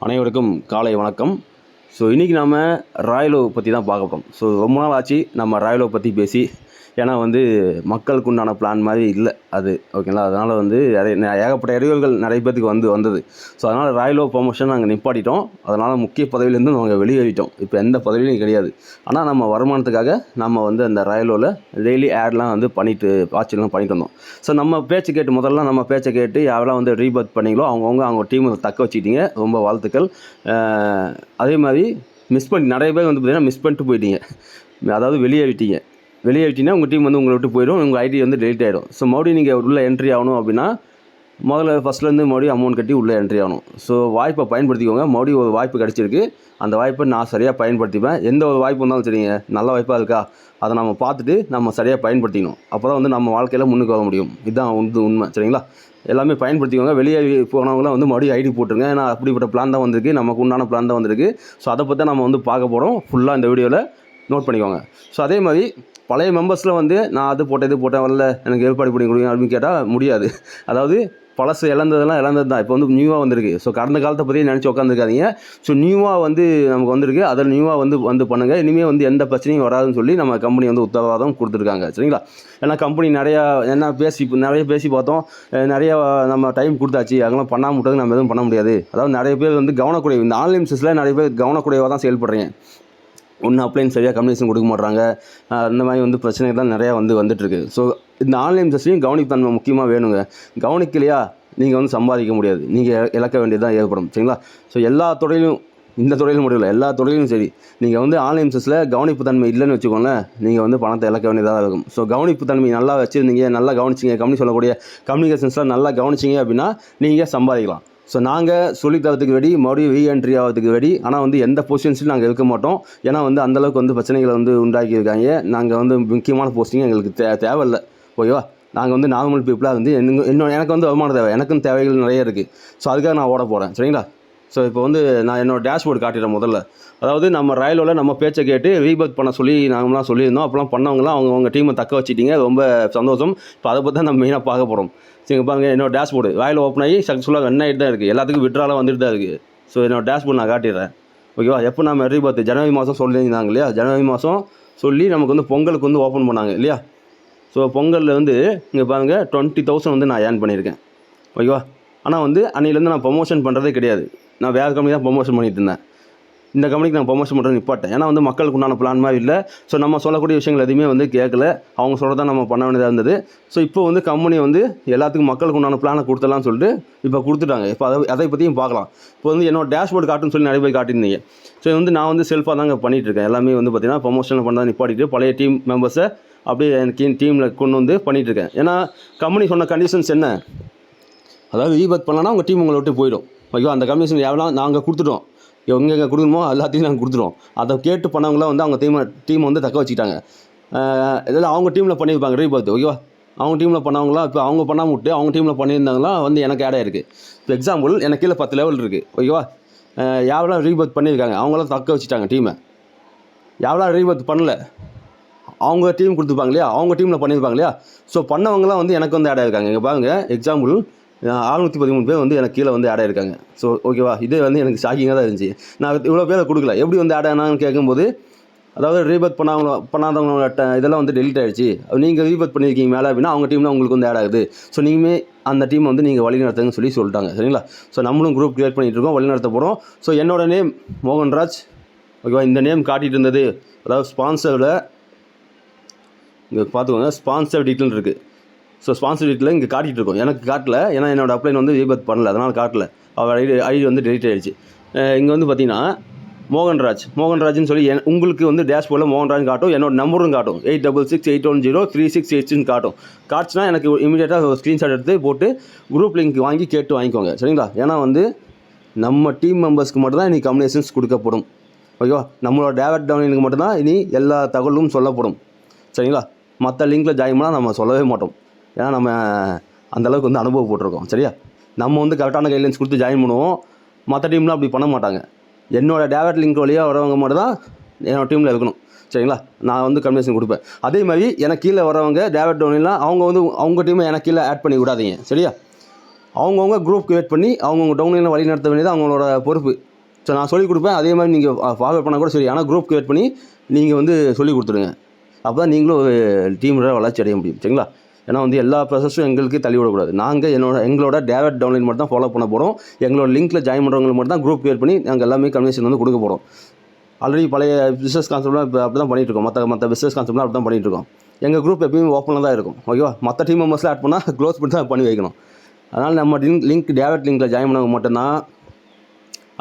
அனைவருக்கும் காலை வணக்கம். ஸோ இன்றைக்கி நம்ம ராயலோ பற்றி தான் பார்க்க போகிறோம் ஸோ ரொம்ப நாள் ஆச்சு நம்ம ராயலோ பற்றி பேசி. ஏன்னா வந்து மக்களுக்கு உண்டான பிளான் மாதிரி இல்லை அது. ஓகேங்களா அதனால் வந்து நிறைய ஏகப்பட்ட இடையூறுகள் நிறைய பேத்துக்கு வந்து வந்தது. ஸோ அதனால் ராயலோ ப்ரொமோஷன் நாங்கள் நிப்பாட்டிட்டோம். அதனால் முக்கிய பதவியிலேருந்து நாங்கள் வெளியேறிட்டோம். இப்போ எந்த பதவியிலும் கிடையாது. ஆனால் நம்ம வருமானத்துக்காக நம்ம வந்து அந்த ராயலோவில் டெய்லி ஆட்லாம் வந்து பண்ணிட்டு வாட்சிலாம் பண்ணிட்டு வந்தோம். ஸோ நம்ம பேச்சு கேட்டு முதல்ல நம்ம பேச்சை கேட்டு யாரெல்லாம் வந்து ரீபர்த் பண்ணீங்களோ அவங்கவுங்க அவங்க டீமை தக்க வச்சுக்கிட்டீங்க. ரொம்ப வாழ்த்துக்கள். அதே மாதிரி மிஸ் பண்ணி நிறைய பேர் வந்து பார்த்தீங்கன்னா மிஸ் பண்ணிட்டு போயிட்டீங்க. அதாவது வெளியேறிட்டீங்க. வெளியேறிட்டீங்கன்னா உங்கள் டீம் வந்து உங்களை விட்டு போயிடும் உங்கள் ஐடி வந்து டெலிட் ஆகிடும் ஸோ மறுபடியும் நீங்கள் உள்ளே என்ட்ரி ஆகணும் அப்படின்னா முதல்ல ஃபஸ்ட்லேருந்து மறுபடியும் அமௌண்ட் கட்டி உள்ளே என்ட்ரி ஆகணும். ஸோ வாய்ப்பை பயன்படுத்திக்கோங்க. மறுபடியும் ஒரு வாய்ப்பு கிடச்சிருக்கு. அந்த வாய்ப்பை நான் சரியாக பயன்படுத்திப்பேன். எந்த ஒரு வாய்ப்பு வந்தாலும் சரிங்க நல்ல வாய்ப்பாக இருக்கா? அதை நம்ம பார்த்துட்டு நம்ம சரியாக பயன்படுத்திக்கணும். அப்போ தான் வந்து நம்ம வாழ்க்கையில் முன்னுக்கு வர முடியும். இதுதான் உண்டு உண்மை. சரிங்களா? எல்லாமே பயன்படுத்திக்கோங்க. வெளியே போனவங்களாம் வந்து மறுபடியும் ஐடி போட்டுருங்க. ஏன்னா அப்படிப்பட்ட பிளான் தான் வந்திருக்கு. நமக்கு உண்டான பிளான் தான் வந்திருக்கு. ஸோ அதை பற்றி நம்ம வந்து பார்க்க போகிறோம் ஃபுல்லாக இந்த வீடியோவில் நோட் பண்ணிக்கோங்க. ஸோ அதே மாதிரி பழைய மெம்பர்ஸில் வந்து நான் அது போட்டேன் இது போட்டேன் வரல. எனக்கு ஏற்பாடு பண்ணி கொடுங்க அப்படின்னு கேட்டால் முடியாது. அதாவது பழசு இழந்ததெல்லாம் இழந்தது தான் இப்போ வந்து நியூவாக வந்திருக்கு. ஸோ கடந்த காலத்தை பற்றி நினச்சி உட்காந்துருக்காதீங்க ஸோ நியூவாக வந்து நமக்கு வந்திருக்கு. அதில் நியூவாக வந்து வந்து பண்ணுங்கள் இனிமேல் வந்து எந்த பிரச்சனையும் வராதுன்னு சொல்லி நம்ம கம்பெனி வந்து உத்தரவாதம் கொடுத்துருக்காங்க. சரிங்களா? ஏன்னா கம்பெனி நிறையா என்ன பேசி நிறைய பேசி பார்த்தோம். நிறையா நம்ம டைம் கொடுத்தாச்சு. அதெல்லாம் பண்ணாமல் விட்டது நம்ம எதுவும் பண்ண முடியாது. அதாவது நிறைய பேர் வந்து கவனக்குறைவு. இந்த ஆன்லைன் பிசினஸில் நிறைய பேர் கவனக்குறைவாக தான் செயல்படுறீங்க. ஒன்று அப்ளைன் சரியாக கம்யூனிகேஷன் கொடுக்க மாட்றாங்க. அந்த மாதிரி வந்து பிரச்சனைகள்லாம் நிறையா வந்து வந்துட்டுருக்கு ஸோ இந்த ஆன்லைன் பிஸ்னஸ்லையும் கவனித்தன்மை முக்கியமாக வேணுங்க. கவனிக்கலையா? நீங்கள் வந்து சம்பாதிக்க முடியாது. நீங்கள் இழக்க வேண்டியதான் ஏற்படும். சரிங்களா? ஸோ எல்லா துறையிலும் இந்த துறையிலும் முடியல எல்லா துறையிலும் சரி. நீங்கள் வந்து ஆன்லைன் பிஸ்னஸில் கவனிப்பு தன்மை இல்லைன்னு வச்சுக்கோங்களேன் நீங்கள் வந்து பணத்தை இழக்க வேண்டியதாக இருக்கும். ஸோ கவனிப்பு தன்மை நல்லா வச்சுருந்தீங்க நல்லா கவனிச்சிங்க கம்பெனி சொல்லக்கூடிய கம்யூனிகேஷன்ஸ்லாம் நல்லா கவனிச்சிங்க அப்படின்னா நீங்கள் சம்பாதிக்கலாம். ஸோ நாங்கள் சொல்லித்தரத்துக்கு ரெடி மறுபடியும் ரீஎன்ட்ரி ஆகிறதுக்கு ரெடி ஆனால் வந்து எந்த பொசிஷன்ஸ்லையும் நாங்கள் இருக்க மாட்டோம். ஏன்னா வந்து அந்தளவுக்கு வந்து பிரச்சனைகளை வந்து உண்டாக்கியிருக்காங்க. நாங்கள் வந்து முக்கியமான போஸ்டிங் எங்களுக்கு தே தேவையில்லை. ஓகேவா நாங்கள் வந்து நார்மல் பீப்புளாக வந்து என்ன இன்னும் எனக்கு வந்து வருமானம் தேவை எனக்கும் தேவைகள் நிறைய இருக்குது ஸோ அதுக்காக நான் ஓட போகிறேன் சரிங்களா? ஸோ இப்போ வந்து நான் என்னோட டேஷ்போர்டு காட்டிடுறேன் முதல்ல. அதாவது நம்ம ரயிலோவில் நம்ம பேச்சை கேட்டு ரீபர்த் பண்ண சொல்லி நாங்களாம் சொல்லியிருந்தோம். அப்போலாம் பண்ணவங்களாம் அவங்க அவங்க டீமை தக்க வச்சுட்டிங்க. ரொம்ப சந்தோஷம். இப்போ அதை பற்றி தான் நம்ம மெயினாக பார்க்க போகிறோம் சரி பாருங்க என்னோடய டேஷ்போர்டு ராயில் ஓப்பன் ஆகி சக்ஸஸ்ஃபுல்லாக ரன் ஆகிட்டு தான் இருக்குது எல்லாத்துக்கும் விட்ராலாம் வந்துட்டு தான் இருக்குது ஸோ என்னோட டேஷ்போர்டு நான் காட்டிடுறேன். ஓகேவா எப்போ நம்ம ரீபர்த் ஜனவரி மாதம் சொல்லியிருந்தாங்க இல்லையா? ஜனவரி மாதம் சொல்லி நமக்கு வந்து பொங்கலுக்கு வந்து ஓப்பன் பண்ணாங்க இல்லையா? ஸோ பொங்கலில் வந்து இங்கே பாருங்கள் டுவெண்ட்டி தௌசண்ட் வந்து நான் ஏர்ன் பண்ணியிருக்கேன். ஓகேவா ஆனால் வந்து அன்னையிலேருந்து நான் ப்ரொமோஷன் பண்ணுறதே கிடையாது. நான் வேறு கம்பெனி தான் ப்ரொமோஷன் பண்ணிட்டு இருந்தேன். இந்த கம்பெனிக்கு நான் ப்ரொமோஷன் பண்ணுறது நிப்பாட்டேன். ஏன்னா வந்து மக்களுக்கு உண்டான பிளான் மாதிரி இல்லை. ஸோ நம்ம சொல்லக்கூடிய விஷயங்கள் எதுவுமே வந்து கேட்கல. அவங்க சொல்கிறத நம்ம பண்ண வேண்டியதாக இருந்தது. ஸோ இப்போ வந்து கம்பெனி வந்து எல்லாத்துக்கும் மக்களுக்கு உண்டான பிளானை கொடுத்துடலாம்னு சொல்லிட்டு இப்போ கொடுத்துட்டாங்க. இப்போ அதை அதை பற்றியும் பார்க்கலாம். இப்போ வந்து என்னோட டேஷ்போர்டு காட்டுன்னு சொல்லி நிறைய பேர் காட்டியிருந்தீங்க. ஸோ வந்து நான் வந்து செல்ஃபாக தாங்க பண்ணிகிட்டு இருக்கேன். எல்லாமே வந்து பார்த்தீங்கன்னா ப்ரொமோஷன் பண்ணுறதை நிப்பாட்டிட்டு பழைய டீம் மெம்பர்ஸை அப்படியே எனக்கு டீமில் கொண்டு வந்து பண்ணிகிட்ருக்கேன் ஏன்னா கம்பெனி சொன்ன கண்டிஷன்ஸ் என்ன? அதாவது ஈபத் பண்ணலன்னா உங்கள் டீம் உங்களை விட்டு போயிடும். ஓகேவா? அந்த கமிஷன் எவ்வளோ நாங்கள் கொடுத்துட்டோம். எங்கே எங்கே கொடுக்கணுமோ எல்லாத்தையும் நாங்கள் கொடுத்துருவோம் அதை கேட்டு பண்ணவங்களாம் வந்து அவங்க டீமை டீம் வந்து தக்க வச்சுக்கிட்டாங்க. இதில் இதெல்லாம் அவங்க டீமில் பண்ணியிருப்பாங்க ரீபத் ஓகேவா? அவங்க டீமில் பண்ணவங்களாம் இப்போ அவங்க பண்ணாமல் விட்டு அவங்க டீமில் பண்ணியிருந்தாங்களாம் வந்து எனக்கு ஆட் ஆயிருக்கு. இப்போ எக்ஸாம்பிள் எனக்கு கீழே பத்து லெவல் இருக்குது ஓகேவா? எவ்வளோ ரீபத் பண்ணியிருக்காங்க? அவங்களாம் தக்க வச்சுட்டாங்க டீமை யாரெல்லாம் ரீபத் பண்ணல? அவங்க டீம் கொடுத்துருப்பாங்க இல்லையா? அவங்க டீமில் பண்ணியிருப்பாங்க இல்லையா? ஸோ பண்ணவங்களாம் வந்து எனக்கு வந்து ஆட் ஆயிருக்காங்க. இங்கே பாருங்கள் எக்ஸாம்பிள் ஆறுநூற்றி பதிமூணு பேர் வந்து எனக்கு கீழே வந்து ஆட் ஆயிருக்காங்க. ஸோ ஓகேவா இதே வந்து எனக்கு ஷாக்கிங்காக தான் இருந்துச்சு. நான் இவ்வளோ பேரை கொடுக்கல. எப்படி வந்து ஆட் ஆனாங்கன்னு கேட்கும்போது அதாவது ரீபத் பண்ணாங்களோ பண்ணாதவங்களோட இதெல்லாம் வந்து டெலிட் ஆகிடுச்சு நீங்கள் ரீபத் பண்ணியிருக்கீங்க மேலே அப்படின்னா அவங்க டீமில் உங்களுக்கு வந்து ஆட் ஆகுது. ஸோ நீங்கள் அந்த டீம் வந்து நீங்கள் வழி நடத்துங்கன்னு சொல்லி சொல்லிட்டாங்க. சரிங்களா? ஸோ நம்மளும் குரூப் க்ரியேட் பண்ணிகிட்டு இருக்கோம் வழி நடத்த போகிறோம் ஸோ என்னோட நேம் மோகன்ராஜ். ஓகேவா இந்த நேம் காட்டிகிட்டு இருந்தது. அதாவது ஸ்பான்சரில் இங்கே பார்த்துக்கோங்க ஸ்பான்சர் டீட்டெயில் இருக்குது ஸோ ஸ்பான்சர் டீட்டெயில் இங்கே காட்டிகிட்டு இருக்கோம். எனக்கு காட்டல ஏன்னா என்னோடய அப்ளைன் வந்து ரீபத் பண்ணல அதனால் காட்டல. அவர் ஐடி ஐடி வந்து டெலிட் ஆயிடுச்சு. இங்கே வந்து பார்த்தீங்கன்னா மோகன்ராஜ் மோகன்ராஜ்னு சொல்லி என் உங்களுக்கு வந்து டேஷ்போர்டில் மோகன்ராஜ் காட்டும் என்னோட நம்பரும் காட்டும். Eight double six eight one zero three six எயிட்ஸ்னு காட்டும். காட்சினா எனக்கு இமீடியட்டாக ஸ்க்ரீன்ஷாட் எடுத்து போட்டு குரூப் லிங்க் வாங்கி கேட்டு வாங்கிக்கோங்க. சரிங்களா? ஏன்னா வந்து நம்ம டீம் மெம்பர்ஸ்க்கு மட்டும்தான் இனி கம்யூனிகேஷன்ஸ் கொடுக்கப்படும். ஓகேவா? நம்மளோட டேவட் டவுனுக்கு மட்டும்தான் இனி எல்லா தகவலும் சொல்லப்படும். சரிங்களா? மற்ற லிங்க்கில் ஜாயின் பண்ணால் நம்ம சொல்லவே மாட்டோம். ஏன்னா நம்ம அந்தளவுக்கு வந்து அனுபவப்பட்டிருக்கோம். சரியா? நம்ம வந்து கரெக்டான கைட்லைன்ஸ் கொடுத்து ஜாயின் பண்ணுவோம். மற்ற டீம்லாம் அப்படி பண்ண மாட்டாங்க. என்னோட டேவட் லிங்க் வழியாக வரவங்க மட்டும் தான் என்னோட டீமில் இருக்கணும். சரிங்களா? நான் வந்து கம்யூனிகேஷன் கொடுப்பேன். அதே மாதிரி எனக்கு கீழே வரவங்க டேவட் டோனிலாம் அவங்க வந்து அவங்க டீமை எனக்கு கீழே ஆட் பண்ணி விடாதீங்க. சரியா? அவங்கவுங்க குரூப் கிரியேட் பண்ணி அவங்கவுங்க டவுன்லைனில் வழி நடத்த வேண்டியது அவங்களோட பொறுப்பு. ஸோ நான் சொல்லிக் கொடுப்பேன். அதே மாதிரி நீங்கள் ஃபாலோ பண்ணால் கூட சரி. ஆனால் குரூப் கிரியேட் பண்ணி நீங்கள் வந்து சொல்லிக் கொடுத்துருங்க அப்போ தான் நீங்களும் ஒரு டீமோட வளர்ச்சி அடைய முடியும் சரிங்களா? ஏன்னா வந்து எல்லா ப்ராசஸும் எங்களுக்கு தள்ளி விடக்கூடாது நாங்கள் என்னோட எங்களோட டேரக்ட் டவுன்லைன் மட்டும் தான் ஃபாலோ பண்ண போகிறோம் எங்களோட லிங்க்கில் ஜாயின் பண்ணுறவங்களுக்கு மட்டும் தான் குரூப் கிரியேட் பண்ணி நாங்கள் எல்லாமே கன்வென்ஷன் வந்து கொடுக்க போகிறோம் ஆல்ரெடி பழைய பிஸ்னஸ் கான்செப்ட்லாம் இப்போ அப்படி தான் பண்ணிட்டு இருக்கோம். மற்ற மற்ற பிஸ்னஸ் கான்செப்ட்லாம் அப்படி தான் பண்ணிட்டு இருக்கோம். எங்கள் குரூப் எப்பயுமே ஓப்பனில் தான் இருக்கும் ஓகேவா மற்ற டீம் மெம்பர்ஸில் ஆட் பண்ணால் க்ளோஸ் பண்ணி தான் பண்ணி வைக்கணும். அதனால் நம்ம லிங்க் லிங்க் டேரக்ட் லிங்க்கில் ஜாயின் பண்ணவங்க மட்டும்தான்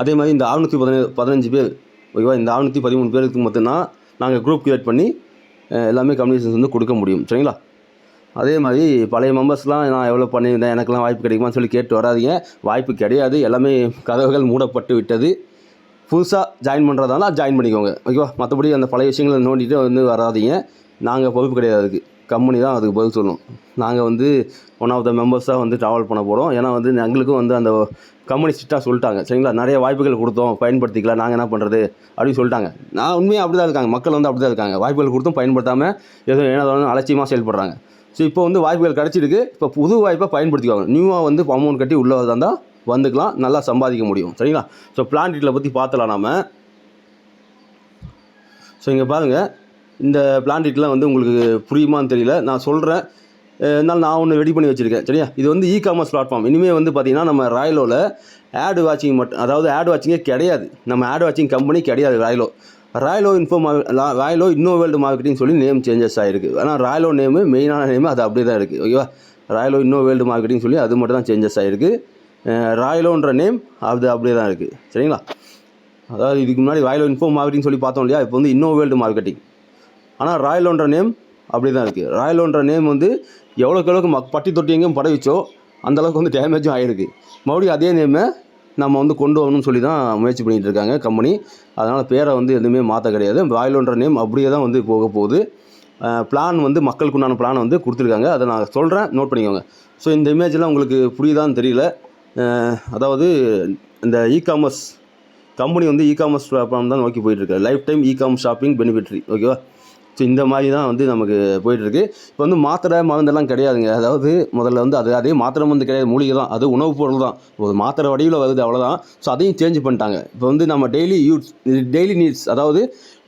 அதே மாதிரி இந்த அறுநூற்றி பதினஞ்சு பதினஞ்சு பேர் ஓகேவா இந்த அறுநூற்றி பதிமூணு பேருக்கு மட்டும்தான் நாங்கள் குரூப் கிரியேட் பண்ணி எல்லாமே கம்யூனிகேஷன்ஸ் வந்து கொடுக்க முடியும். சரிங்களா? அதே மாதிரி பழைய மெம்பர்ஸ்லாம் நான் எவ்வளோ பண்ணியிருந்தேன் எனக்கெல்லாம் வாய்ப்பு கிடைக்குமான்னு சொல்லி கேட்டு வராதீங்க. வாய்ப்பு கிடையாது. எல்லாமே கதவுகள் மூடப்பட்டு விட்டது. புதுசாக ஜாயின் பண்ணுறதால ஜாயின் பண்ணிக்கோங்க. ஓகேவா? மற்றபடி அந்த பழைய விஷயங்களை நோண்டிட்டு வந்து வராதிங்க. நாங்கள் பொறுப்பு கிடையாது அதுக்கு. கம்பெனி தான் அதுக்கு பதில் சொல்லணும். நாங்கள் வந்து ஒன் ஆஃப் த மெம்பர்ஸாக வந்து ட்ராவல் பண்ண போகிறோம் ஏன்னா வந்து எங்களுக்கும் வந்து அந்த கம்பெனி ஸ்ட்ரிக்டாக சொல்லிட்டாங்க. சரிங்களா? நிறைய வாய்ப்புகள் கொடுத்தோம். பயன்படுத்திக்கலாம் நாங்கள் என்ன பண்ணுறது அப்படின்னு சொல்லிட்டாங்க. நான் உண்மையாக அப்படி தான் இருக்காங்க. மக்கள் வந்து அப்படி தான் இருக்காங்க. வாய்ப்புகள் கொடுத்தும் பயன்படுத்தாமல் ஏதோ ஏன்னா அலட்சியமாக செயல்படுறாங்க. ஸோ இப்போ வந்து வாய்ப்புகள் கிடச்சிருக்கு. இப்போ புது வாய்ப்பை பயன்படுத்திக்குவாங்க நியூவாக வந்து அமௌண்ட் கட்டி உள்ளே இருந்தால் வந்துக்கலாம். நல்லா சம்பாதிக்க முடியும். சரிங்களா? ஸோ பிளான் டீட்டில் பற்றி பார்த்தலாம் நாம். ஸோ இங்கே பாருங்கள் இந்த பிளான் வந்து உங்களுக்கு புரியுமான்னு தெரியல. நான் சொல்கிறேன் இருந்தாலும் நான் ஒன்று ரெடி பண்ணி வச்சுருக்கேன். சரியா? இது வந்து இ காமர்ஸ் பிளாட்ஃபார்ம் இனிமேல் வந்து பார்த்தீங்கன்னா நம்ம ராயலோவில் ஆடு வாட்சிங் மட்டும் அதாவது ஆடு வாட்சிங்கே கிடையாது. நம்ம ஆடு வாட்சிங் கம்பெனி கிடையாது ராயலோ. ராயலோ இன்ஃபோ மா ராயலோ இன்னோ வேர்ல்டு மார்க்கெட்டிங் சொல்லி நேம் சேஞ்சஸ் ஆகிருக்கு ஆனால் ராயலோ நேமு மெயினான நேமு அது அப்படியே தான் இருக்குது ஓகேவா? ராயலோ இன்னோ வேர்ல்டு மார்க்கெட்டிங் சொல்லி அது மட்டும் தான் சேஞ்சஸ் ஆகிருக்கு ராயலோன்ற நேம் அது அப்படியே தான் இருக்குது சரிங்களா? அதாவது இதுக்கு முன்னாடி ராயலோ இன்ஃபோ மார்க்கெட்டிங் சொல்லி பார்த்தோம் இல்லையா? இப்போ வந்து இன்னோ வேர்ல்டு மார்க்கெட்டிங் ஆனால் ராயலோன்ற நேம் அப்படி தான் இருக்குது ராயலோன்ற நேம் வந்து எவ்வளோக்கு எவ்வளோக்கு மக் பட்டி தொட்டி எங்கேயும் படவிச்சோ அந்தளவுக்கு வந்து டேமேஜும் ஆகிருக்கு மறுபடியும் அதே நேமை நம்ம வந்து கொண்டு வரணும்னு சொல்லி தான் முயற்சி பண்ணிகிட்டு இருக்காங்க கம்பெனி அதனால் பேரை வந்து எதுவுமே மாற்ற கிடையாது. ராயலோன்ற நேம் அப்படியே தான் வந்து போக போகுது. பிளான் வந்து மக்களுக்கு உண்டான பிளான் வந்து கொடுத்துருக்காங்க. அதை நான் சொல்கிறேன் நோட் பண்ணிக்கோங்க. ஸோ இந்த இமேஜெலாம் உங்களுக்கு புரியுதான்னு தெரியல. அதாவது இந்த இ காமர்ஸ் கம்பெனி வந்து இ காமர்ஸ் பிளாட்ஃபார்ம் தான் நோக்கி போயிட்டுருக்கு life time e commerce shopping பெனிஃபிட்ரி ஓகேவா ஸோ இந்த மாதிரி தான் வந்து நமக்கு போயிட்டுருக்கு. இப்போ வந்து மாத்திரை மருந்தெல்லாம் கிடையாதுங்க. அதாவது முதல்ல வந்து அது அதே மாத்திரை மருந்து கிடையாது. மூலிகை தான் அது உணவுப் பொருள் தான். ஒரு மாத்திரை வடிவில் வருது அவ்வளோதான் ஸோ அதையும் சேஞ்ச் பண்ணிட்டாங்க. இப்போ வந்து நம்ம டெய்லி யூஸ் டெய்லி நீட்ஸ் அதாவது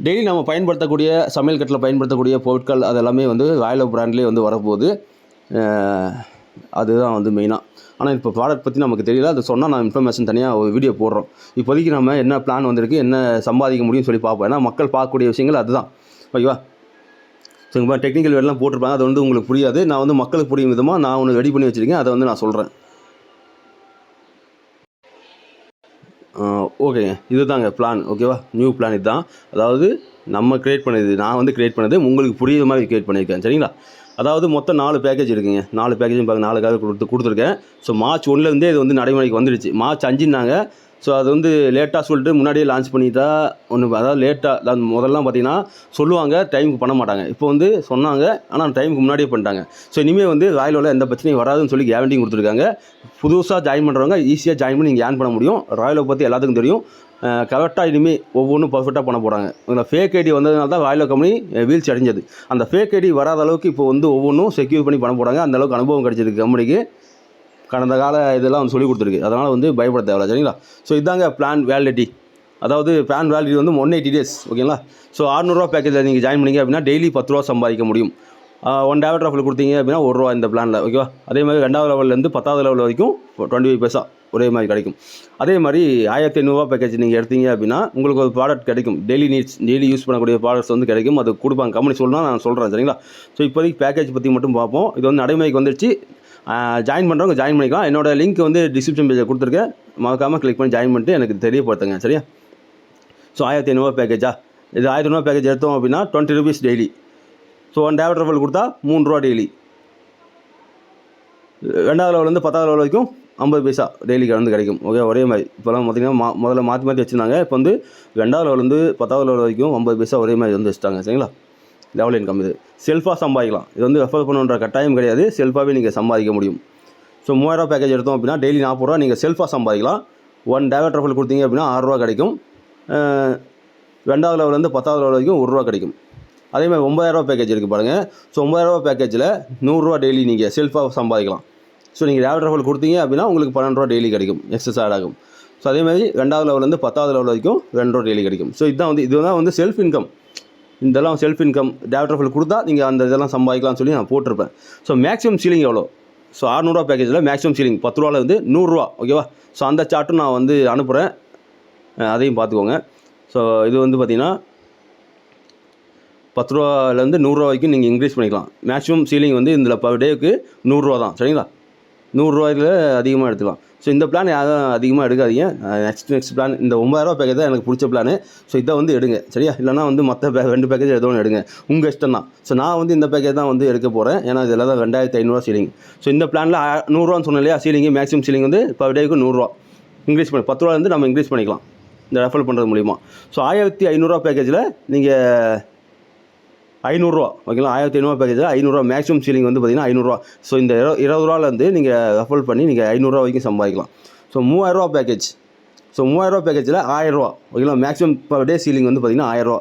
டெய்லி நம்ம பயன்படுத்தக்கூடிய சமையல் கட்டில் பயன்படுத்தக்கூடிய பொருட்கள் அது எல்லாமே வந்து ராயல் பிராண்ட்லேயே வந்து வரப்போகுது. அதுதான் வந்து மெயினாக ஆனால் இப்போ ப்ராடக்ட் பற்றி நமக்கு தெரியல. அது சொன்னால் நான் இன்ஃபர்மேஷன் தனியாக ஒரு வீடியோ போடுறோம். இப்போதைக்கு நம்ம என்ன பிளான் வந்திருக்கு என்ன சம்பாதிக்க முடியும்னு சொல்லி பார்ப்போம். ஏன்னா மக்கள் பார்க்கக்கூடிய விஷயங்கள் அதுதான். ஓகேவா? ஸோ இப்போ டெக்னிக்கல் வேலைலாம் போட்டிருப்பாங்க. அது வந்து உங்களுக்கு புரியாது. நான் வந்து மக்களுக்கு புரியும் விதமாக நான் ஒன்று ரெடி பண்ணி வச்சுருக்கேன். அதை வந்து நான் சொல்கிறேன் ஓகேங்க இதுதாங்க பிளான் ஓகேவா நியூ பிளான் இதுதான். அதாவது நம்ம க்ரியேட் பண்ணது நான் வந்து கிரியேட் பண்ணது உங்களுக்கு புரியுற மாதிரி கிரியேட் பண்ணியிருக்கேன். சரிங்களா? அதாவது மொத்தம் நாலு பேக்கேஜ் இருக்குங்க. நாலு பேக்கேஜும் பார்க்க நாலு கார் கொடுத்து கொடுத்துருக்கேன். ஸோ மார்ச் ஒன்றுலேருந்தே இது வந்து நடைமுறைக்கு வந்துடுச்சு. மார்ச் அஞ்சுனாங்க ஸோ அது வந்து லேட்டாக சொல்லிட்டு முன்னாடியே லான்ச் பண்ணிட்டா ஒன்று அதாவது லேட்டாக முதல்லாம் பார்த்தீங்கன்னா சொல்லுவாங்க டைமுக்கு பண்ண மாட்டாங்க. இப்போ வந்து சொன்னாங்க ஆனால் டைமுக்கு முன்னாடியே பண்ணிட்டாங்க. ஸோ இனிமேல் வந்து ராயலோவில் எந்த பிரச்சனையும் வராதுன்னு சொல்லி கேரண்டியும் கொடுத்துருக்காங்க. புதுசாக ஜாயின் பண்ணுறவங்க ஈஸியாக ஜாயின் பண்ணி நீங்கள் ஏர்ன் பண்ண முடியும். ராயலோ பற்றி எல்லாத்துக்கும் தெரியும். கரெக்டாக இனிமேல் ஒவ்வொன்றும் பர்ஃபெக்டாக பண்ண போகிறாங்க இந்த ஃபேக் ஐடி வந்ததுனால தான் ராயலோ கம்பெனி வீழ்ச்சி அடைஞ்சது. அந்த ஃபேக் ஐடி வராத அளவுக்கு இப்போ வந்து ஒவ்வொன்றும் செக்யூர் பண்ணி பண்ண போகிறாங்க அந்த அளவுக்கு அனுபவம் கிடைச்சிருக்கு கம்பெனிக்கு கடந்த கால இதெல்லாம் வந்து சொல்லி கொடுத்துருக்கு அதனால் வந்து பயப்பட தேவையில்ல சரிங்களா? ஸோ இதாங்க பிளான் வேலிடிட்டி அதாவது பிளான் வேலிடிட்டி வந்து ஒன் எயிட்டி டேஸ் ஓகேங்களா ஸோ அறநூறுவா பேக்கேஜில் நீங்கள் ஜாயின் பண்ணிங்க அப்படின்னா டெய்லி பத்து ரூபா சம்பாதிக்க முடியும். ஒன் டேவட் ஆஃபில் கொடுத்தீங்க அப்படின்னா ஒரு ரூபா இந்த பிளானில் ஓகேவா அதே மாதிரி ரெண்டாவது லெவல்லேருந்து பத்தாவது லெவல் வரைக்கும் டுவெண்ட்டி ஃபைவ் பைசா ஒரே மாதிரி கிடைக்கும். அதே மாதிரி ஆயிரத்தி ஐநூறுரூவா பேக்கேஜ் நீங்கள் எடுத்தீங்க அப்படின்னா உங்களுக்கு ஒரு ப்ராடக்ட் கிடைக்கும். டெய்லி நீட்ஸ் டெய்லி யூஸ் பண்ணக்கூடிய ப்ராடக்ட்ஸ் வந்து கிடைக்கும். அது கொடுப்பாங்க. கம்பெனி சொல்லணும்னா நான் சொல்கிறேன் சரிங்களா? ஸோ இப்போதைக்கு பேக்கேஜ் பற்றி மட்டும் பார்ப்போம். இது வந்து நடைமுறைக்கு வந்துருச்சு. ஜாயின் பண்ணுறவங்க ஜாயின் பண்ணிக்கலாம் என்னோடய லிங்க் வந்து டிஸ்கிரிப்ஷன் பேஜில் கொடுத்துருக்கேன். மறக்காமல் கிளிக் பண்ணி ஜாயின் பண்ணிட்டு எனக்கு தெரியப்படுத்துங்க சரியா? ஸோ ஆயிரத்தி ஐநூறுபா பேக்கேஜா இது ஆயிரத்தி ஐநூறுவா பேக்கேஜ் எடுத்தோம் அப்படின்னா twenty rupees daily so one டேவட் travel கொடுத்தா மூணு ரூபா டெய்லி ரெண்டாவது லெவல்லேருந்து பத்தாவது லெவல் வரைக்கும் ஐம்பது பைசா டெய்லிக்கு வந்து கிடைக்கும். ஓகே ஒரே மாதிரி. இப்போலாம் பார்த்தீங்கன்னா மா முதல்ல மாற்றி மாற்றி வச்சுருந்தாங்க. இப்போ வந்து ரெண்டாவது லெவலேருந்து பத்தாவது லெவல் வரைக்கும் ஐம்பது பைசா ஒரே மாதிரி வந்து வச்சுட்டாங்க. சரிங்களா? லெவல் இன்கம் இது. செல்ஃபாக சம்பாதிக்கலாம். இது வந்து ரெஃபர் பண்ணுன்ற கட்டாயம் கிடையாது. செல்ஃபாகவே நீங்கள் சம்பாதிக்க முடியும். ஸோ மூவாயிரரூவா பேக்கேஜ் எடுத்தோம் அப்படின்னா டெய்லி நாற்பது ரூபா நீங்கள் செல்ஃபாக சம்பாதிக்கலாம். ஒன் டேவட் ரஃபல் கொடுத்தீங்க அப்படின்னா ஆறுரூவா கிடைக்கும். ரெண்டாவது லெவலேருந்து பத்தாவது லெவல் வரைக்கும் ஒரு ரூபா கிடைக்கும். அதே மாதிரி ஒம்பதாயிரரூவா பேக்கேஜ் இருக்குது பாருங்கள் ஸோ ஒம்பதாயிரரூவா பேக்கேஜில் நூறுரூவா டெய்லி நீங்கள் செல்ஃபாக சம்பாதிக்கலாம். ஸோ நீங்கள் டேவட் ட்ரஃபல் கொடுத்தீங்க அப்படின்னா உங்களுக்கு பன்னெண்டு ரூபா டெய்லி கிடைக்கும். எக்ஸஸ் ஆட் ஆகும். ஸோ அதே மாதிரி ரெண்டாவது லெவலேருந்து பத்தாவது லெவல் வரைக்கும் ரெண்டு ரூபா டெய்லி கிடைக்கும். ஸோ இதுதான் வந்து இதுதான் வந்து செல்ஃப் இன்கம் இதெல்லாம் செல்ஃப் இன்கம் டேரக்டர் ஃபுல் கொடுத்தா நீங்கள் அந்த இதெல்லாம் சம்பாதிக்கலாம்னு சொல்லி நான் போட்டிருப்பேன். ஸோ மேக்ஸிமம் சீலிங் எவ்வளோ? ஸோ அறநூறுவா பேக்கேஜில் மேக்ஸிமம் சீலிங் பத்து வந்து நூறுரூவா ஓகேவா ஸோ அந்த சார்ட்டும் நான் வந்து அனுப்புகிறேன் அதையும் பார்த்துக்கோங்க. ஸோ இது வந்து பார்த்திங்கன்னா பத்து ரூபாலேருந்து நூறுரூவா வரைக்கும் நீங்கள் இன்க்ரீஸ் பண்ணிக்கலாம். மேக்ஸிமம் சீலிங் வந்து இதில் பர் டேக்கு நூறுரூவா தான் சரிங்களா? நூறுரூவாயில் அதிகமாக எடுத்துக்கலாம். ஸோ இந்த பிளான் யாரும் அதிகமாக எடுக்காதீங்க. நெக்ஸ்ட் நெக்ஸ்ட் பிளான் இந்த ஒம்பதாயிரரூவா பேக்கேஜ் தான் எனக்கு பிடிச்ச பிளான் ஸோ இதை வந்து எடுங்க சரியா? இல்லைனா வந்து மற்ற பே ரெண்டு பேக்கேஜ் ஏதோ ஒன்று எடுங்க. உங்கள் இஷ்டம் தான். ஸோ நான் வந்து இந்த பேக்கேஜ் தான் வந்து எடுக்க போகிறேன் ஏன்னா இதில் தான் ரெண்டாயிரத்தி ஐநூறுரூவா சீலிங் ஸோ இந்த பிளானில் நூறுரூவான்னு சொன்னேன் இல்லையா? சீலிங்கு மேக்ஸிமம் சீலிங் வந்து பர் டேக்கு நூறுரூவா இன்க்ரீஸ் பண்ணி பத்து ரூபாலேருந்து நம்ம இன்க்ரீஸ் பண்ணிக்கலாம். இந்த ரெஃபர் பண்ணுறது மூலிமா ஸோ ஆயிரத்தி ஐநூறுரூவா பேக்கேஜில் நீங்கள் ஐநூறுரூவா ஓகேங்களா? ஆயிரத்தி ஐநூறுவா பேக்கேஜ் ஐநூறுரூவா மேக்ஸிமம் சீலிங் வந்து பார்த்தீங்கன்னா ஐநூறுரூவா ஸோ இந்த இரு இருபது ரூபாலேருந்து நீங்கள் ரெஃபர் பண்ணி நீங்கள் ஐநூறுரூவா வரைக்கும் சம்பாதிக்கலாம். ஸோ மூவாயிரரூவா பேக்கேஜ் ஸோ மூவாயிரரூவா பேக்கேஜில் ஆயிரரூவா ஓகேங்களா? மேக்ஸிமம் பர் டே சீலிங் வந்து பார்த்தீங்கன்னா ஆயிரரூவா.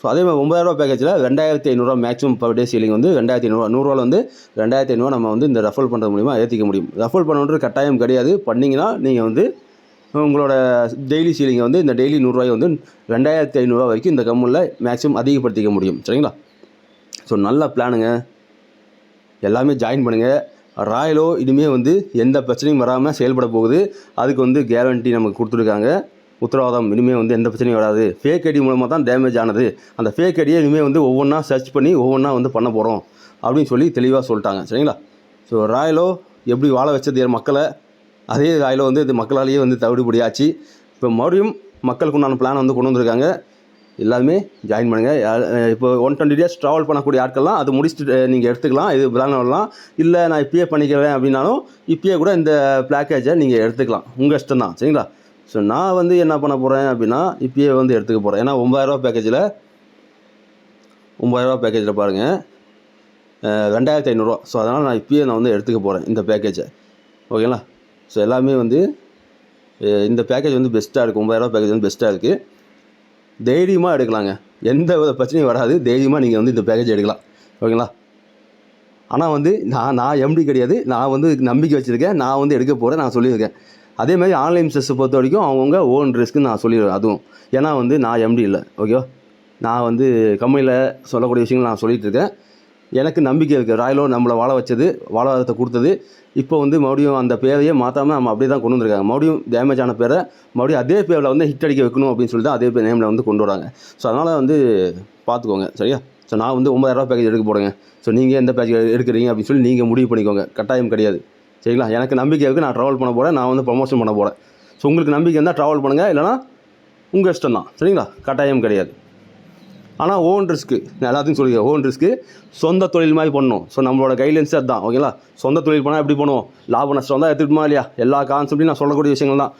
ஸோ அதே மாதிரி ஒம்பதாயிரரூவா பேக்கேஜில் ரெண்டாயிரத்தி ஐநூறுரூவா மேக்ஸிமம் பர் டே சீலிங் வந்து ரெண்டாயிரத்தி ஐநூறுவா நூறுரூவாவில் வந்து ரெண்டாயிரத்தி ஐநூறுவா நம்ம வந்து இந்த ரஃபல் பண்ணுறது மூலிமா ஏற்றிக்க முடியும். ரஃபல் பண்ணுறது கட்டாயம் கிடையாது. பண்ணிங்கன்னா நீங்கள் வந்து உங்களோட டெய்லி சீலிங்கை வந்து இந்த டெய்லி நூறுரூவாயை வந்து ரெண்டாயிரத்தி ஐநூறுரூவா வரைக்கும் இந்த கம்மலில் மேக்ஸிமம் அதிகப்படுத்திக்க முடியும். சரிங்களா? ஸோ நல்ல பிளானுங்க எல்லாமே ஜாயின் பண்ணுங்கள் ராயலோ இனிமேல் வந்து எந்த பிரச்சனையும் வராமல் செயல்பட போகுது. அதுக்கு வந்து கேரண்டி நமக்கு கொடுத்துருக்காங்க. உத்தரவாதம். இனிமேல் வந்து எந்த பிரச்சனையும் வராது. ஃபேக் ஐடி மூலமாக தான் டேமேஜ் ஆனது. அந்த ஃபேக் ஐடியை இனிமேல் வந்து ஒவ்வொன்றா சர்ச் பண்ணி ஒவ்வொன்றா வந்து பண்ண போகிறோம் அப்படின்னு சொல்லி தெளிவாக சொல்லிட்டாங்க. சரிங்களா? ஸோ ராயலோ எப்படி வாழ வச்சது என் மக்களை? அதே வாயில் வந்து இது மக்களாலேயே வந்து தவிடுபடியாச்சு. இப்போ மறுபடியும் மக்களுக்கு உண்டான பிளான் வந்து கொண்டு வந்திருக்காங்க. எல்லாருமே ஜாயின் பண்ணுங்கள் இப்போ ஒன் டுவெண்ட்டி டேஸ் ட்ராவல் பண்ணக்கூடிய ஆட்கள்லாம் அது முடிச்சுட்டு நீங்கள் எடுத்துக்கலாம். இது பிளான் வரலாம் இல்லை நான் இப்பயே பண்ணிக்கிறேன் அப்படின்னாலும் இப்பயே கூட இந்த பேக்கேஜை நீங்கள் எடுத்துக்கலாம். உங்கள் இஷ்டம் தான் சரிங்களா? ஸோ நான் வந்து என்ன பண்ண போகிறேன் அப்படின்னா இப்பயே வந்து எடுத்துக்க போகிறேன் ஏன்னா ஒம்பதாயிரரூவா பேக்கேஜில் ஒம்பதாயிரரூவா பேக்கேஜில் பாருங்கள் ரெண்டாயிரத்தி ஐநூறுரூவா ஸோ அதனால் நான் இப்பயே நான் வந்து எடுத்துக்க போகிறேன் இந்த பேக்கேஜை ஓகேங்களா ஸோ எல்லாமே வந்து இந்த பேக்கேஜ் வந்து பெஸ்ட்டாக இருக்குது ஒம்பதாயிரம் பேக்கேஜ் வந்து பெஸ்ட்டாக இருக்குது தைரியமாக எடுக்கலாங்க. எந்த வித பிரச்சனையும் வராது. தைரியமாக நீங்கள் வந்து இந்த பேக்கேஜ் எடுக்கலாம். ஓகேங்களா? ஆனால் வந்து நான் நான் எம்டி கிடையாது. நான் வந்து நம்பிக்கை வச்சுருக்கேன். நான் வந்து எடுக்க போகிறேன் நான் சொல்லியிருக்கேன். அதே மாதிரி ஆன்லைன் செஸ்ஸை பொறுத்த வரைக்கும் அவங்கவுங்க ஓன் ரிஸ்க்குன்னு நான் சொல்லிடுவேன். அதுவும். ஏன்னா வந்து நான் எம்டி இல்லை. ஓகேவா நான் வந்து கம்பெனியில் சொல்லக்கூடிய விஷயங்கள் நான் சொல்லிகிட்டு இருக்கேன். எனக்கு நம்பிக்கை இருக்குது ராயலோ நம்மளை வாழ வச்சது வாழ்வாதாரத்தை கொடுத்தது. இப்போ வந்து மறுபடியும் அந்த பேரையே மாற்றாமல் நம்ம அப்படியே தான் கொண்டு வந்திருக்காங்க. மறுபடியும் டேமேஜ் ஆன பேரை மறுபடியும் அதே பேரில் வந்து ஹிட் அடிக்க வைக்கணும் அப்படின்னு சொல்லி தான் அதே பேர் நேமில் வந்து கொண்டு வராங்க. ஸோ அதனால் வந்து பார்த்துக்கோங்க சரியா? ஸோ நான் வந்து ஒம்பதாயிரரூபா பேக்கேஜ் எடுக்க போகிறேங்க ஸோ நீங்கள் எந்த பேக்கேஜ் எடுக்கிறீங்க அப்படின்னு சொல்லி நீங்கள் முடிவு பண்ணிக்கோங்க. கட்டாயம் கிடையாது. சரிங்களா? எனக்கு நம்பிக்கை இருக்குது நான் ட்ராவல் பண்ண போகிறேன் நான் வந்து ப்ரொமோஷன் பண்ண போகிறேன் ஸோ உங்களுக்கு நம்பிக்கை இருந்தால் ட்ராவல் பண்ணுங்கள் இல்லைனா உங்கள் இஷ்டம் தான் சரிங்களா? கட்டாயம் கிடையாது. ஆனால் ஓன் ரிஸ்க்கு நான் எல்லாத்தையும் சொல்லிக்கிறேன் ஓன் ரிஸ்க்கு சொந்த தொழில் மாதிரி பண்ணணும். ஸோ நம்மளோட கைட்லைன்ஸ் அதுதான் ஓகேங்களா சொந்த தொழில் பண்ணால் எப்படி பண்ணுவோம்? லாபம் நஷ்டம் வந்தால் எடுத்துக்கிட்டுமா இல்லையா? எல்லா கான்செப்ட்லையும் நான் சொல்லக்கூடிய விஷயங்கள் தான்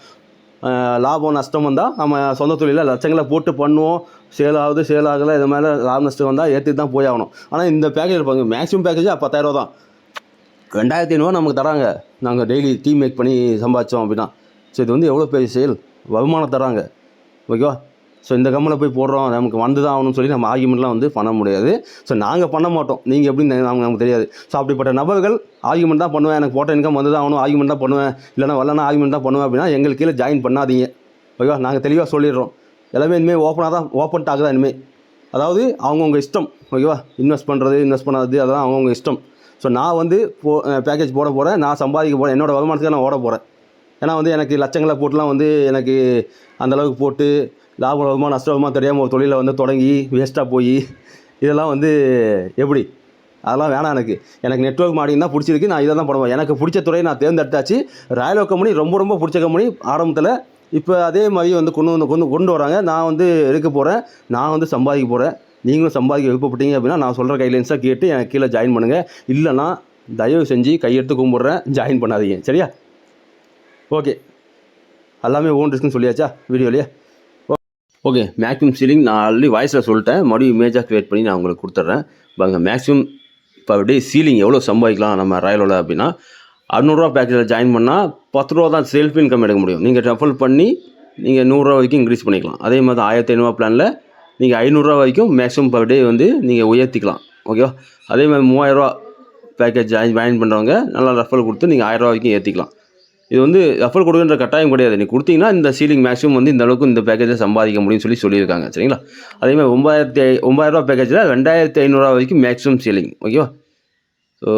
லாபம் நஷ்டம் வந்தால் நம்ம சொந்த தொழிலில் லட்சங்களை போட்டு பண்ணுவோம். சேல் ஆகுது சேல் ஆகலை இது மாதிரி லாபம் நஷ்டம் வந்தால் ஏற்றிட்டு தான் போய் ஆகணும். ஆனால் இந்த பேக்கேஜ் இருப்பாங்க மேக்ஸிமம் பேக்கேஜாக பத்தாயிரரூவா தான். ரெண்டாயிரத்தி ஐநூறுவா நமக்கு தராங்க. நாங்கள் டெய்லி டீ மேக் பண்ணி சம்பாதிச்சோம் அப்படின்னா. ஸோ இது வந்து எவ்வளோ பெரிய சேல் வருமானம் தராங்க. ஓகேவா? ஸோ இந்த கம்மில் போய் போடுறோம் நமக்கு வந்து தான் ஆகணும்னு சொல்லி நம்ம ஆர்குமெண்ட்லாம் வந்து பண்ண முடியாது. ஸோ நாங்கள் பண்ண மாட்டோம். நீங்கள் எப்படின்னு நமக்கு நமக்கு தெரியாது. ஸோ அப்படிப்பட்ட நபர்கள் ஆர்குமெண்ட் தான் பண்ணுவேன். எனக்கு போட்ட இன்கம் வந்து தான் ஆகணும் ஆர்குமெண்ட் தான் பண்ணுவேன். இல்லைனா வரலன்னா ஆர்குமெண்ட் தான் பண்ணுவேன் அப்படின்னா எங்களுக்கு கீழே ஜாயின் பண்ணாதீங்க. ஓகேவா நாங்கள் தெளிவாக சொல்லிடுறோம். எல்லாமே இனிமேல் ஓப்பனாக தான் ஓப்பன் டாக் தான் இனிமேல் அதாவது அவங்கவுங்க இஷ்டம். ஓகேவா இன்வெஸ்ட் பண்ணுறது இன்வெஸ்ட் பண்ணாதது அதெல்லாம் அவங்கவுங்க இஷ்டம். ஸோ நான் வந்து போ பேக்கேஜ் போட போகிறேன் நான் சம்பாதிக்க போகிறேன் என்னோட வருமானத்துக்கு நான் ஓட போகிறேன் ஏன்னா வந்து எனக்கு லட்சங்களை போட்டுலாம் வந்து எனக்கு அந்தளவுக்கு போட்டு லாபம் வருமா நஷ்டம் தெரியாமல் ஒரு தொழிலை வந்து தொடங்கி வேஸ்ட்டாக போய் இதெல்லாம் வந்து எப்படி? அதெல்லாம் வேணாம் எனக்கு. எனக்கு நெட்ஒர்க் மாடிங் தான் பிடிச்சிருக்கு. நான் இதை தான் பண்ணுவேன். எனக்கு பிடிச்ச துறையை நான் தேர்ந்தெடுத்தாச்சு. ராயலோ கம்பெனி ரொம்ப ரொம்ப பிடிச்ச கம்பெனி ஆரம்பத்தில். இப்போ அதே மாதிரி வந்து கொண்டு வந்து கொண்டு கொண்டு வராங்க. நான் வந்து எடுக்க போகிறேன் நான் வந்து சம்பாதிக்க போகிறேன் நீங்களும் சம்பாதிக்க விருப்பப்பட்டீங்க அப்படின்னா நான் சொல்கிற கைட்லைன்ஸாக கேட்டு எனக்கு கீழே ஜாயின் பண்ணுங்கள் இல்லைன்னா தயவு செஞ்சு கையெடுத்து கும்பிட்றேன். ஜாயின் பண்ணாதீங்க. சரியா? ஓகே. எல்லாமே ஓன் ரிஸ்க்னு சொல்லியாச்சா? வீடியோலையே? ஓகே மேக்ஸிமம் சீலிங் நான் ஆல்ரெடி வாய்ஸில் சொல்லிட்டேன். மறுபடியும் இமேஜாக க்ரியேட் பண்ணி நான் உங்களுக்கு கொடுத்துட்றேன். பாருங்க மேக்ஸிமம் இப்போ டே சீலிங் எவ்வளோ சம்பாதிக்கலாம் நம்ம ராயலோட அப்படின்னா அறநூறுவா பேக்கேஜில் ஜாயின் பண்ணால் பத்து ரூபா தான் செல்ஃப் இன்கம் எடுக்க முடியும். நீங்கள் ட்ரஃபல் பண்ணி நீங்கள் நூறுரூவா வரைக்கும் இன்க்ரீஸ் பண்ணிக்கலாம். அதே மாதிரி தான் ஆயிரத்தி ஐநூறுவா பிளானில் நீங்கள் ஐநூறுரூவா வரைக்கும் மேக்ஸிமம் பர் டே வந்து நீங்கள் உயர்த்திக்கலாம். ஓகேவா அதே மாதிரி மூவாயிரரூவா பேக்கேஜ் ஜாயின் ஜாயின் பண்ணுறவங்க நல்லா ரெஃபல் கொடுத்து நீங்கள் ஆயிரரூவா வரைக்கும் ஏற்றிக்கலாம் இது வந்து ரெஃபர் கொடுக்குன்ற கட்டாயம் கிடையாது. நீ கொடுத்தீங்கன்னா இந்த சீலிங் மேக்ஸிமம் வந்து இந்த அளவுக்கு இந்த பேக்கேஜை சம்பாதிக்க முடியும்னு சொல்லி சொல்லியிருக்காங்க. சரிங்களா? அதே மாதிரி ஒம்பாயிரத்தி ஐ ஒம்பாயிரரூபா பேக்கேஜில் ரெண்டாயிரத்தி ஐநூறுரூவா வரைக்கும் மேக்ஸிமம் சீலிங் ஓகேவா? ஸோ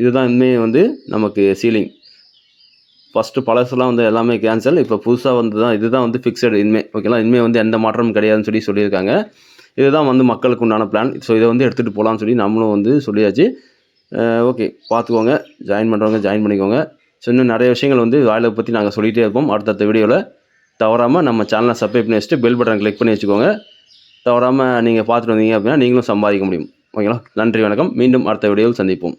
இதுதான் இனிமேல் வந்து நமக்கு சீலிங் ஃபஸ்ட்டு பழசுலாம் வந்து எல்லாமே கேன்சல் இப்போ புதுசாக வந்து தான் இதுதான் வந்து ஃபிக்ஸடு இனிமேல் ஓகேங்களா? இனிமேல் வந்து எந்த மாற்றமும் கிடையாதுன்னு சொல்லி சொல்லியிருக்காங்க. இதுதான் வந்து மக்களுக்கு உண்டான பிளான் ஸோ இதை வந்து எடுத்துகிட்டு போகலான்னு சொல்லி நம்மளும் வந்து சொல்லியாச்சு. ஓகே பார்த்துக்கோங்க. ஜாயின் பண்ணுறவங்க ஜாயின் பண்ணிக்கோங்க. ஸோ இன்னும் நிறைய விஷயங்கள் வந்து வாயிலை பற்றி நாங்கள் சொல்லிகிட்டே இருப்போம் அடுத்தடுத்த வீடியோவில் தவறாமல் நம்ம சேனலை சப்ஸ்கிரைப் பண்ணி வச்சுட்டு பெல் பட்டன் கிளிக் பண்ணி வச்சுக்கோங்க. தவறாமல் நீங்கள் பார்த்துட்டு வந்தீங்க அப்படின்னா நீங்களும் சம்பாதிக்க முடியும். ஓகேங்களா? நன்றி வணக்கம். மீண்டும் அடுத்த வீடியோவில் சந்திப்போம்.